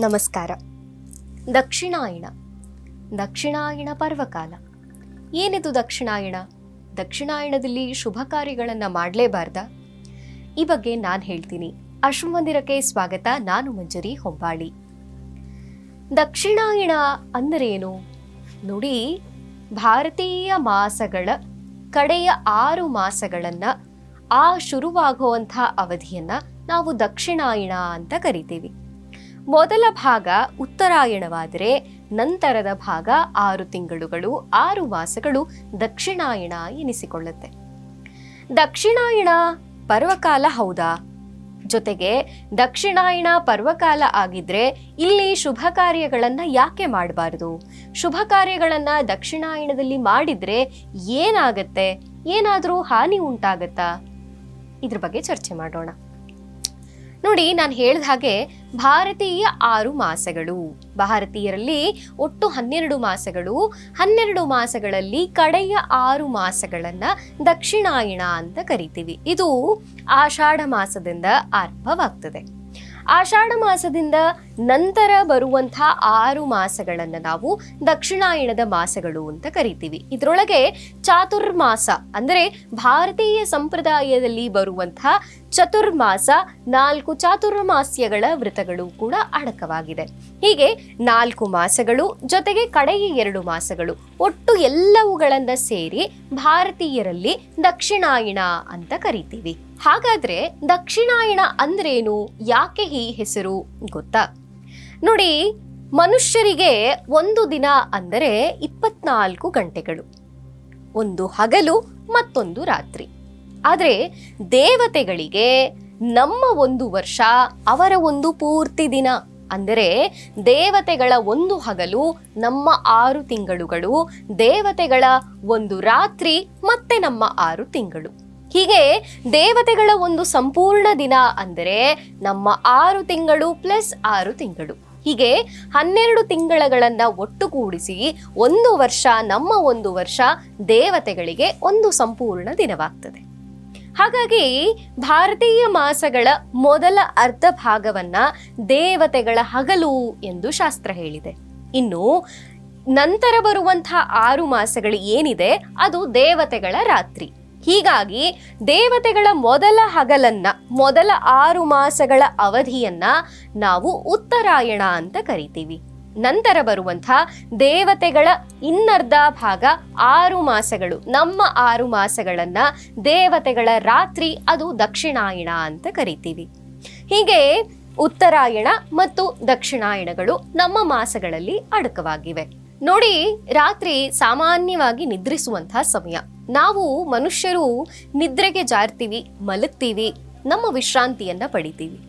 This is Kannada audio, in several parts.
ನಮಸ್ಕಾರ. ದಕ್ಷಿಣಾಯಣ. ದಕ್ಷಿಣಾಯಣ ಪರ್ವಕಾಲ. ಏನಿದು ದಕ್ಷಿಣಾಯಣ? ದಕ್ಷಿಣಾಯಣದಲ್ಲಿ ಶುಭ ಕಾರ್ಯಗಳನ್ನು ಮಾಡಲೇಬಾರ್ದ? ಈ ಬಗ್ಗೆ ನಾನು ಹೇಳ್ತೀನಿ. ಅಶ್ವಮಂದಿರಕ್ಕೆ ಸ್ವಾಗತ. ನಾನು ಮಂಜರಿ ಹೊಂಬಾಳಿ. ದಕ್ಷಿಣಾಯಣ ಅಂದರೇನು? ನೋಡಿ, ಭಾರತೀಯ ಮಾಸಗಳ ಕಡೆಯ ಆರು ಮಾಸಗಳನ್ನು ಆ ಶುರುವಾಗುವಂಥ ಅವಧಿಯನ್ನು ನಾವು ದಕ್ಷಿಣಾಯಣ ಅಂತ ಕರಿತೀವಿ. ಮೊದಲ ಭಾಗ ಉತ್ತರಾಯಣವಾದರೆ ನಂತರದ ಭಾಗ ಆರು ತಿಂಗಳುಗಳು, ಆರು ಮಾಸಗಳು ದಕ್ಷಿಣಾಯಣ ಎನಿಸಿಕೊಳ್ಳುತ್ತೆ. ದಕ್ಷಿಣಾಯಣ ಪರ್ವಕಾಲ ಹೌದಾ? ಜೊತೆಗೆ ದಕ್ಷಿಣಾಯಣ ಪರ್ವಕಾಲ ಆಗಿದ್ರೆ ಇಲ್ಲಿ ಶುಭ ಕಾರ್ಯಗಳನ್ನು ಯಾಕೆ ಮಾಡಬಾರದು? ಶುಭ ಕಾರ್ಯಗಳನ್ನು ದಕ್ಷಿಣಾಯಣದಲ್ಲಿ ಮಾಡಿದ್ರೆ ಏನಾಗತ್ತೆ? ಏನಾದರೂ ಹಾನಿ ಉಂಟಾಗತ್ತಾ? ಇದ್ರ ಬಗ್ಗೆ ಚರ್ಚೆ ಮಾಡೋಣ. ನೋಡಿ, ನಾನು ಹೇಳಿದ ಹಾಗೆ ಭಾರತೀಯ ಆರು ಮಾಸಗಳು. ಭಾರತೀಯರಲ್ಲಿ ಒಟ್ಟು ಹನ್ನೆರಡು ಮಾಸಗಳು. ಹನ್ನೆರಡು ಮಾಸಗಳಲ್ಲಿ ಕಡೆಯ ಆರು ಮಾಸಗಳನ್ನ ದಕ್ಷಿಣಾಯಣ ಅಂತ ಕರಿತೀವಿ. ಇದು ಆಷಾಢ ಮಾಸದಿಂದ ಆರಂಭವಾಗ್ತದೆ. ಆಷಾಢ ಮಾಸದಿಂದ ನಂತರ ಬರುವಂಥ ಆರು ಮಾಸಗಳನ್ನು ನಾವು ದಕ್ಷಿಣಾಯಣದ ಮಾಸಗಳು ಅಂತ ಕರಿತೀವಿ. ಇದರೊಳಗೆ ಚಾತುರ್ಮಾಸ, ಅಂದರೆ ಭಾರತೀಯ ಸಂಪ್ರದಾಯದಲ್ಲಿ ಬರುವಂಥ ಚತುರ್ಮಾಸ, ನಾಲ್ಕು ಚಾತುರ್ಮಾಸ್ಯಗಳ ವ್ರತಗಳು ಕೂಡ ಅಡಕವಾಗಿದೆ. ಹೀಗೆ ನಾಲ್ಕು ಮಾಸಗಳು, ಜೊತೆಗೆ ಕಡೆಯ ಎರಡು ಮಾಸಗಳು, ಒಟ್ಟು ಎಲ್ಲವುಗಳನ್ನ ಸೇರಿ ಭಾರತೀಯರಲ್ಲಿ ದಕ್ಷಿಣಾಯಣ ಅಂತ ಕರಿತೀವಿ. ಹಾಗಾದ್ರೆ ದಕ್ಷಿಣಾಯಣ ಅಂದ್ರೇನು? ಯಾಕೆ ಈ ಹೆಸರು ಗೊತ್ತಾ? ನೋಡಿ, ಮನುಷ್ಯರಿಗೆ ಒಂದು ದಿನ ಅಂದರೆ ಇಪ್ಪತ್ನಾಲ್ಕು ಗಂಟೆಗಳು. ಒಂದು ಹಗಲು ಮತ್ತೊಂದು ರಾತ್ರಿ. ಆದರೆ ದೇವತೆಗಳಿಗೆ ನಮ್ಮ ಒಂದು ವರ್ಷ, ಅವರ ಒಂದು ಪೂರ್ತಿ ದಿನ. ಅಂದರೆ ದೇವತೆಗಳ ಒಂದು ಹಗಲು ನಮ್ಮ ಆರು ತಿಂಗಳುಗಳು, ದೇವತೆಗಳ ಒಂದು ರಾತ್ರಿ ಮತ್ತೆ ನಮ್ಮ ಆರು ತಿಂಗಳು. ಹೀಗೆ ದೇವತೆಗಳ ಒಂದು ಸಂಪೂರ್ಣ ದಿನ ಅಂದರೆ ನಮ್ಮ ಆರು ತಿಂಗಳು ಪ್ಲಸ್ ಆರು ತಿಂಗಳು. ಹೀಗೆ ಹನ್ನೆರಡು ತಿಂಗಳಗಳನ್ನ ಒಟ್ಟುಗೂಡಿಸಿ ಒಂದು ವರ್ಷ ನಮ್ಮ ಒಂದು ವರ್ಷ ದೇವತೆಗಳಿಗೆ ಒಂದು ಸಂಪೂರ್ಣ ದಿನವಾಗ್ತದೆ. ಹಾಗಾಗಿ ಭಾರತೀಯ ಮಾಸಗಳ ಮೊದಲ ಅರ್ಧ ಭಾಗವನ್ನ ದೇವತೆಗಳ ಹಗಲು ಎಂದು ಶಾಸ್ತ್ರ ಹೇಳಿದೆ. ಇನ್ನು ನಂತರ ಬರುವಂತಹ ಆರು ಮಾಸಗಳು ಏನಿದೆ? ಅದು ದೇವತೆಗಳ ರಾತ್ರಿ. ಹೀಗಾಗಿ ದೇವತೆಗಳ ಮೊದಲ ಹಗಲನ್ನ, ಮೊದಲ ಆರು ಮಾಸಗಳ ಅವಧಿಯನ್ನ ನಾವು ಉತ್ತರಾಯಣ ಅಂತ ಕರಿತೀವಿ. ನಂತರ ಬರುವಂಥ ದೇವತೆಗಳ ಇನ್ನರ್ಧ ಭಾಗ ಆರು ಮಾಸಗಳು. ನಮ್ಮ ಆರು ಮಾಸಗಳನ್ನ ದೇವತೆಗಳ ರಾತ್ರಿ ಅದು ದಕ್ಷಿಣಾಯಣ ಅಂತ ಕರಿತೀವಿ. ಹೀಗೆ ಉತ್ತರಾಯಣ ಮತ್ತು ದಕ್ಷಿಣಾಯಣಗಳು ನಮ್ಮ ಮಾಸಗಳಲ್ಲಿ ಅಡಕವಾಗಿವೆ. ನೋಡಿ, ರಾತ್ರಿ ಸಾಮಾನ್ಯವಾಗಿ ನಿದ್ರಿಸುವಂತಹ ಸಮಯ. ನಾವು ಮನುಷ್ಯರು ನಿದ್ರೆಗೆ ಜಾರ್ತೀವಿ, ಮಲಗ್ತೀವಿ, ನಮ್ಮ ವಿಶ್ರಾಂತಿಯನ್ನ ಪಡಿತೀವಿ.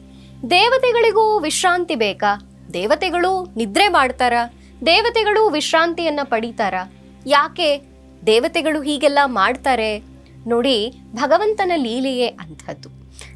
ದೇವತೆಗಳಿಗೂ ವಿಶ್ರಾಂತಿ ಬೇಕಾ? ದೇವತೆಗಳು ನಿದ್ರೆ ಮಾಡ್ತಾರ, ದೇವತೆಗಳು ವಿಶ್ರಾಂತಿಯನ್ನ ಪಡೀತಾರ. ಯಾಕೆ ದೇವತೆಗಳು ಹೀಗೆಲ್ಲ ಮಾಡ್ತಾರೆ? ನೋಡಿ, ಭಗವಂತನ ಲೀಲೆಯೇ ಅಂಥದ್ದು.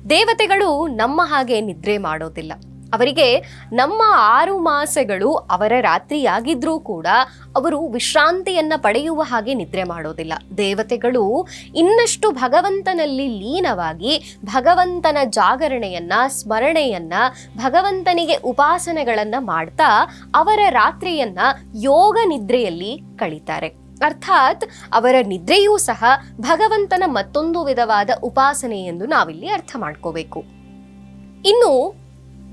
ದೇವತೆಗಳು ನಮ್ಮ ಹಾಗೆ ನಿದ್ರೆ ಮಾಡೋದಿಲ್ಲ. ಅವರಿಗೆ ನಮ್ಮ ಆರು ಮಾಸಗಳು ಅವರ ರಾತ್ರಿಯಾಗಿದ್ರೂ ಕೂಡ ಅವರು ವಿಶ್ರಾಂತಿಯನ್ನ ಪಡೆಯುವ ಹಾಗೆ ನಿದ್ರೆ ಮಾಡೋದಿಲ್ಲ. ದೇವತೆಗಳು ಇನ್ನಷ್ಟು ಭಗವಂತನಲ್ಲಿ ಲೀನವಾಗಿ ಭಗವಂತನ ಜಾಗರಣೆಯನ್ನ, ಸ್ಮರಣೆಯನ್ನ, ಭಗವಂತನಿಗೆ ಉಪಾಸನೆಗಳನ್ನ ಮಾಡ್ತಾ ಅವರ ರಾತ್ರಿಯನ್ನ ಯೋಗ ನಿದ್ರೆಯಲ್ಲಿ ಕಳೀತಾರೆ. ಅರ್ಥಾತ್ ಅವರ ನಿದ್ರೆಯೂ ಸಹ ಭಗವಂತನ ಮತ್ತೊಂದು ವಿಧವಾದ ಉಪಾಸನೆ ಎಂದು ನಾವಿಲ್ಲಿ ಅರ್ಥ ಮಾಡ್ಕೋಬೇಕು. ಇನ್ನು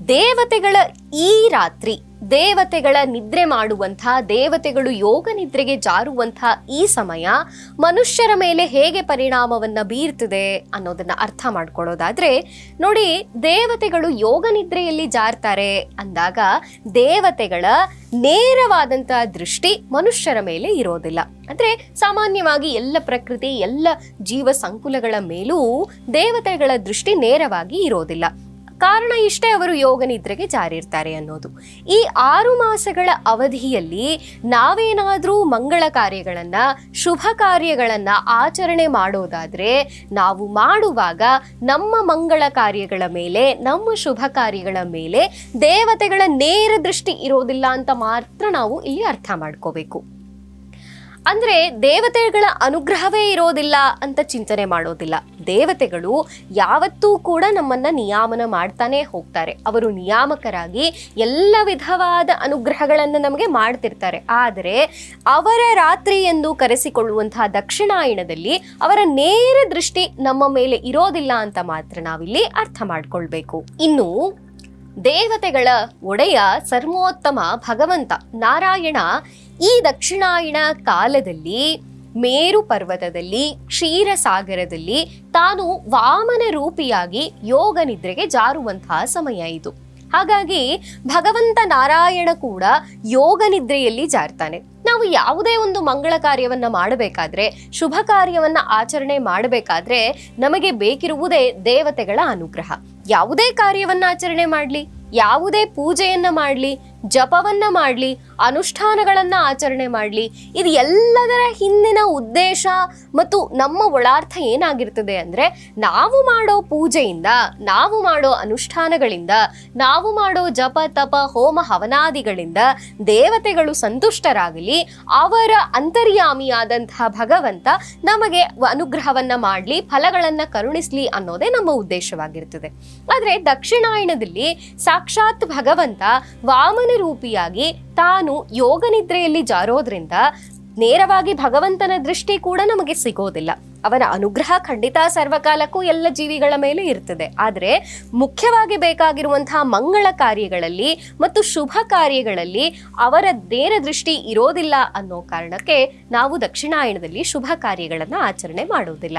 ದೇವತೆಗಳ ಈ ರಾತ್ರಿ, ದೇವತೆಗಳ ನಿದ್ರೆ ಮಾಡುವಂಥ, ದೇವತೆಗಳು ಯೋಗ ನಿದ್ರೆಗೆ ಜಾರುವಂಥ ಈ ಸಮಯ ಮನುಷ್ಯರ ಮೇಲೆ ಹೇಗೆ ಪರಿಣಾಮವನ್ನು ಬೀರ್ತದೆ ಅನ್ನೋದನ್ನ ಅರ್ಥ ಮಾಡ್ಕೊಳ್ಳೋದಾದ್ರೆ, ನೋಡಿ ದೇವತೆಗಳು ಯೋಗ ನಿದ್ರೆಯಲ್ಲಿ ಜಾರ್ತಾರೆ ಅಂದಾಗ ದೇವತೆಗಳ ನೇರವಾದಂಥ ದೃಷ್ಟಿ ಮನುಷ್ಯರ ಮೇಲೆ ಇರೋದಿಲ್ಲ. ಅಂದರೆ ಸಾಮಾನ್ಯವಾಗಿ ಎಲ್ಲ ಪ್ರಕೃತಿ, ಎಲ್ಲ ಜೀವ ಸಂಕುಲಗಳ ಮೇಲೂ ದೇವತೆಗಳ ದೃಷ್ಟಿ ನೇರವಾಗಿ ಇರೋದಿಲ್ಲ. ಕಾರಣ ಇಷ್ಟೇ ಅವರು ಯೋಗ ನಿದ್ರೆಗೆ ಜಾರಿರ್ತಾರೆ ಅನ್ನೋದು. ಈ ಆರು ಮಾಸಗಳ ಅವಧಿಯಲ್ಲಿ ನಾವೇನಾದರೂ ಮಂಗಳ ಕಾರ್ಯಗಳನ್ನು, ಶುಭ ಕಾರ್ಯಗಳನ್ನು ಆಚರಣೆ ಮಾಡೋದಾದ್ರೆ ನಾವು ಮಾಡುವಾಗ ನಮ್ಮ ಮಂಗಳ ಕಾರ್ಯಗಳ ಮೇಲೆ, ನಮ್ಮ ಶುಭ ಕಾರ್ಯಗಳ ಮೇಲೆ ದೇವತೆಗಳ ನೇರ ದೃಷ್ಟಿ ಇರೋದಿಲ್ಲ ಅಂತ ಮಾತ್ರ ನಾವು ಇಲ್ಲಿ ಅರ್ಥ ಮಾಡ್ಕೋಬೇಕು. ಅಂದ್ರೆ ದೇವತೆಗಳ ಅನುಗ್ರಹವೇ ಇರೋದಿಲ್ಲ ಅಂತ ಚಿಂತನೆ ಮಾಡೋದಿಲ್ಲ. ದೇವತೆಗಳು ಯಾವತ್ತೂ ಕೂಡ ನಮ್ಮನ್ನ ನಿಯಾಮನ ಮಾಡ್ತಾನೆ ಹೋಗ್ತಾರೆ. ಅವರು ನಿಯಾಮಕರಾಗಿ ಎಲ್ಲ ವಿಧವಾದ ಅನುಗ್ರಹಗಳನ್ನು ನಮಗೆ ಮಾಡ್ತಿರ್ತಾರೆ. ಆದರೆ ಅವರ ರಾತ್ರಿ ಎಂದು ಕರೆಸಿಕೊಳ್ಳುವಂತಹ ದಕ್ಷಿಣಾಯಣದಲ್ಲಿ ಅವರ ನೇರ ದೃಷ್ಟಿ ನಮ್ಮ ಮೇಲೆ ಇರೋದಿಲ್ಲ ಅಂತ ಮಾತ್ರ ನಾವಿಲ್ಲಿ ಅರ್ಥ ಮಾಡ್ಕೊಳ್ಬೇಕು. ಇನ್ನು ದೇವತೆಗಳ ಒಡೆಯ ಸರ್ವೋತ್ತಮ ಭಗವಂತ ನಾರಾಯಣ ಈ ದಕ್ಷಿಣಾಯಣ ಕಾಲದಲ್ಲಿ, ಮೇರು ಪರ್ವತದಲ್ಲಿ, ಕ್ಷೀರಸಾಗರದಲ್ಲಿ ತಾನು ವಾಮನ ರೂಪಿಯಾಗಿ ಯೋಗ ನಿದ್ರೆಗೆ ಜಾರುವಂತಹ ಸಮಯ ಇದು. ಹಾಗಾಗಿ ಭಗವಂತ ನಾರಾಯಣ ಕೂಡ ಯೋಗ ನಿದ್ರೆಯಲ್ಲಿ ಜಾರ್ತಾನೆ. ನಾವು ಯಾವುದೇ ಒಂದು ಮಂಗಳ ಕಾರ್ಯವನ್ನ ಮಾಡಬೇಕಾದ್ರೆ, ಶುಭ ಕಾರ್ಯವನ್ನ ಆಚರಣೆ ಮಾಡಬೇಕಾದ್ರೆ ನಮಗೆ ಬೇಕಿರುವುದೇ ದೇವತೆಗಳ ಅನುಗ್ರಹ. ಯಾವುದೇ ಕಾರ್ಯವನ್ನ ಆಚರಣೆ ಮಾಡಲಿ, ಯಾವುದೇ ಪೂಜೆಯನ್ನ ಮಾಡಲಿ ಜಪವನ್ನ ಮಾಡಲಿ, ಅನುಷ್ಠಾನಗಳನ್ನ ಆಚರಣೆ ಮಾಡಲಿ, ಇದು ಎಲ್ಲದರ ಹಿಂದಿನ ಉದ್ದೇಶ ಮತ್ತು ನಮ್ಮ ಒಳಾರ್ಥ ಏನಾಗಿರ್ತದೆ ಅಂದ್ರೆ ನಾವು ಮಾಡೋ ಪೂಜೆಯಿಂದ, ನಾವು ಮಾಡೋ ಅನುಷ್ಠಾನಗಳಿಂದ, ನಾವು ಮಾಡೋ ಜಪ, ತಪ, ಹೋಮ, ಹವನಾದಿಗಳಿಂದ ದೇವತೆಗಳು ಸಂತುಷ್ಟರಾಗಲಿ, ಅವರ ಅಂತರ್ಯಾಮಿಯಾದಂತಹ ಭಗವಂತ ನಮಗೆ ಅನುಗ್ರಹವನ್ನು ಮಾಡಲಿ, ಫಲಗಳನ್ನ ಕರುಣಿಸಲಿ ಅನ್ನೋದೇ ನಮ್ಮ ಉದ್ದೇಶವಾಗಿರ್ತದೆ. ಆದರೆ ದಕ್ಷಿಣಾಯಣದಲ್ಲಿ ಸಾಕ್ಷಾತ್ ಭಗವಂತ ವಾಮನ ರೂಪಿಯಾಗಿ ತಾನು ಯೋಗ ನಿದ್ರೆಯಲ್ಲಿ ಜಾರೋದ್ರಿಂದ ನೇರವಾಗಿ ಭಗವಂತನ ದೃಷ್ಟಿ ಕೂಡ ನಮಗೆ ಸಿಗೋದಿಲ್ಲ. ಅವನ ಅನುಗ್ರಹ ಖಂಡಿತ ಸರ್ವಕಾಲಕ್ಕೂ ಎಲ್ಲ ಜೀವಿಗಳ ಮೇಲೆ ಇರ್ತದೆ. ಆದರೆ ಮುಖ್ಯವಾಗಿ ಬೇಕಾಗಿರುವಂತಹ ಮಂಗಳ ಕಾರ್ಯಗಳಲ್ಲಿ ಮತ್ತು ಶುಭ ಕಾರ್ಯಗಳಲ್ಲಿ ಅವರ ನೇರ ದೃಷ್ಟಿ ಇರೋದಿಲ್ಲ ಅನ್ನೋ ಕಾರಣಕ್ಕೆ ನಾವು ದಕ್ಷಿಣಾಯಣದಲ್ಲಿ ಶುಭ ಕಾರ್ಯಗಳನ್ನು ಆಚರಣೆ ಮಾಡೋದಿಲ್ಲ.